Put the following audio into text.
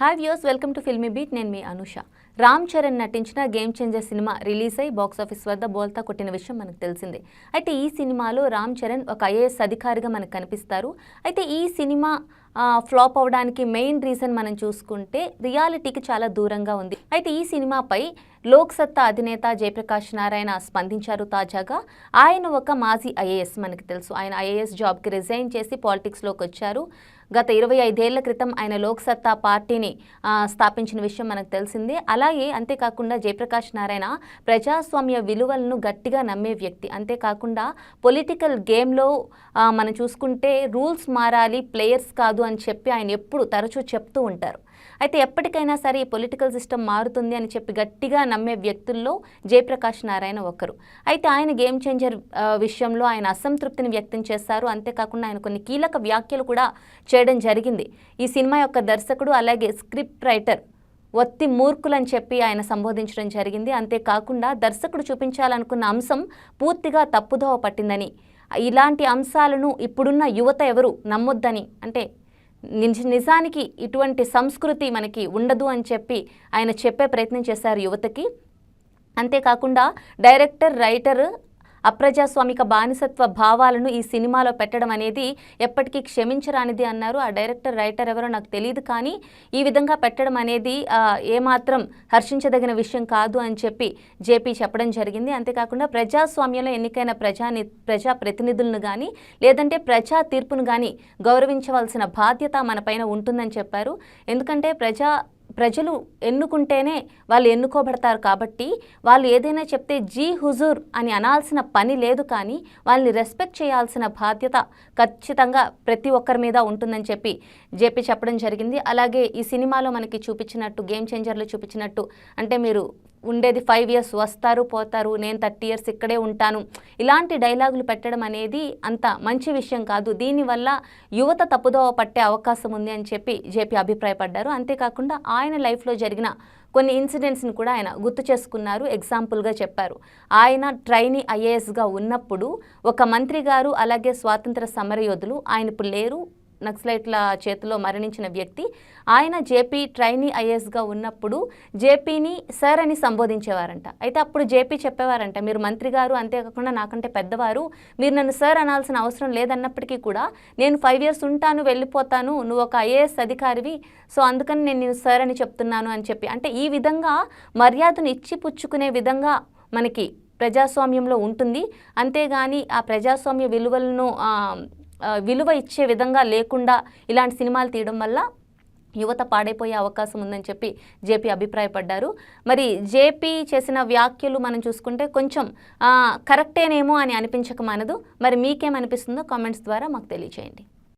Hi views welcome to filmy beat నేను మీ అనుష. రామ్ చరణ్ నటించిన గేమ్ చేంజర్ సినిమా రిలీజ్ అయి బాక్స్ ఆఫీస్ వద్ద బోల్తా కొట్టిన విషయం మనకు తెలిసిందే. అయితే ఈ సినిమాలో రామ్ చరణ్ ఒక ఐఏఎస్ అధికారిగా మనకు కనిపిస్తారు. అయితే ఈ సినిమా ఫ్లాప్ అవడానికి మెయిన్ రీజన్ మనం చూసుకుంటే రియాలిటీకి చాలా దూరంగా ఉంది. అయితే ఈ సినిమాపై లోక్సత్తా అధినేత జయప్రకాష్ నారాయణ స్పందించారు తాజాగా. ఆయన ఒక మాజీ ఐఏఎస్ మనకి తెలుసు. ఆయన ఐఏఎస్ జాబ్కి రిజైన్ చేసి పాలిటిక్స్లోకి వచ్చారు. గత ఇరవై ఐదేళ్ళ క్రితం ఆయన లోక్సత్తా పార్టీని స్థాపించిన విషయం మనకు తెలిసిందే. అలాగే అంతేకాకుండా జయప్రకాష్ నారాయణ ప్రజాస్వామ్య విలువలను గట్టిగా నమ్మే వ్యక్తి. అంతేకాకుండా పొలిటికల్ గేమ్లో మనం చూసుకుంటే రూల్స్ మారాలి ప్లేయర్స్ కాదు అని చెప్పి ఆయన ఎప్పుడు తరచూ చెప్తూ ఉంటారు. అయితే ఎప్పటికైనా సరే ఈ పొలిటికల్ సిస్టమ్ మారుతుంది అని చెప్పి గట్టిగా నమ్మే వ్యక్తుల్లో జయప్రకాష్ నారాయణ ఒకరు. అయితే ఆయన గేమ్ చేంజర్ విషయంలో ఆయన అసంతృప్తిని వ్యక్తం చేశారు. అంతేకాకుండా ఆయన కొన్ని కీలక వ్యాఖ్యలు కూడా చేయడం జరిగింది. ఈ సినిమా యొక్క దర్శకుడు అలాగే స్క్రిప్ట్ రైటర్ ఒత్తి మూర్ఖులని చెప్పి ఆయన సంబోధించడం జరిగింది. అంతేకాకుండా దర్శకుడు చూపించాలనుకున్న అంశం పూర్తిగా తప్పుదోవ పట్టిందని. ఇలాంటి అంశాలను ఇప్పుడున్న యువత ఎవరు నమ్మొద్దని అంటే నిజానికి ఇటువంటి సంస్కృతి మనకి ఉండదు అని చెప్పి ఆయన చెప్పే ప్రయత్నం చేశారు యువతకి. అంతేకాకుండా డైరెక్టర్ రైటర్ అప్రజాస్వామిక బానిసత్వ భావాలను ఈ సినిమాలో పెట్టడం అనేది ఎప్పటికీ క్షమించరానిది అన్నారు. ఆ డైరెక్టర్ రైటర్ ఎవరో నాకు తెలియదు కానీ ఈ విధంగా పెట్టడం అనేది ఏమాత్రం హర్షించదగిన విషయం కాదు అని చెప్పి జేపీ చెప్పడం జరిగింది. అంతేకాకుండా ప్రజాస్వామ్యంలో ఎన్నికైన ప్రజాని ప్రజా ప్రతినిధులను కానీ లేదంటే ప్రజా తీర్పును కానీ గౌరవించవలసిన బాధ్యత మనపైన ఉంటుందని చెప్పారు. ఎందుకంటే ప్రజా ప్రజలు ఎన్నుకుంటేనే వాళ్ళు ఎన్నుకోబడతారు కాబట్టి వాళ్ళు ఏదైనా చెప్తే జీ హుజూర్ అని అనాల్సిన పని లేదు కానీ వాళ్ళని రెస్పెక్ట్ చేయాల్సిన బాధ్యత ఖచ్చితంగా ప్రతి ఒక్కరి మీద ఉంటుందని చెప్పి జేపీ చెప్పడం జరిగింది. అలాగే ఈ సినిమాలో మనకి చూపించినట్టు గేమ్ చేంజర్లో చూపించినట్టు అంటే మీరు ఉండేది ఫైవ్ ఇయర్స్ వస్తారు పోతారు నేను థర్టీ ఇయర్స్ ఇక్కడే ఉంటాను. ఇలాంటి డైలాగులు పెట్టడం అనేది అంత మంచి విషయం కాదు. దీనివల్ల యువత తప్పుదోవ పట్టే అవకాశం ఉంది అని చెప్పి జేపీ అభిప్రాయపడ్డారు. అంతేకాకుండా ఆయన లైఫ్లో జరిగిన కొన్ని ఇన్సిడెంట్స్ని కూడా ఆయన గుర్తు చేసుకున్నారు ఎగ్జాంపుల్గా చెప్పారు. ఆయన ట్రైనీ ఐఏఎస్గా ఉన్నప్పుడు ఒక మంత్రి గారు అలాగే స్వాతంత్ర సమరయోధులు ఆయన ఇప్పుడు లేరు. నక్సలైట్ల చేతిలో మరణించిన వ్యక్తి ఆయన జేపీ ట్రైనీ ఐఏఎస్గా ఉన్నప్పుడు జేపీని సార్ అని సంబోధించేవారంట. అయితే అప్పుడు జేపీ చెప్పేవారంట మీరు మంత్రి గారు అంతేకాకుండా నాకంటే పెద్దవారు మీరు నన్ను సార్ అనాల్సిన అవసరం లేదన్నప్పటికీ కూడా నేను ఫైవ్ ఇయర్స్ ఉంటాను వెళ్ళిపోతాను నువ్వు ఒక ఐఏఎస్ అధికారివి సో అందుకని నేను నేను సార్ అని చెప్తున్నాను అని చెప్పి. అంటే ఈ విధంగా మర్యాదను ఇచ్చి పుచ్చుకునే విధంగా మనకి ప్రజాస్వామ్యంలో ఉంటుంది. అంతేగాని ఆ ప్రజాస్వామ్య విలువలను విలువ ఇచ్చే విధంగా లేకుండా ఇలాంటి సినిమాలు తీయడం వల్ల యువత పాడైపోయే అవకాశం ఉందని చెప్పి జేపీ అభిప్రాయపడ్డారు. మరి జేపీ చేసిన వ్యాఖ్యలు మనం చూసుకుంటే కొంచెం కరెక్టేనేమో అని అనిపించక మనదు. మరి మీకేమనిపిస్తుందో కామెంట్స్ ద్వారా మాకు తెలియజేయండి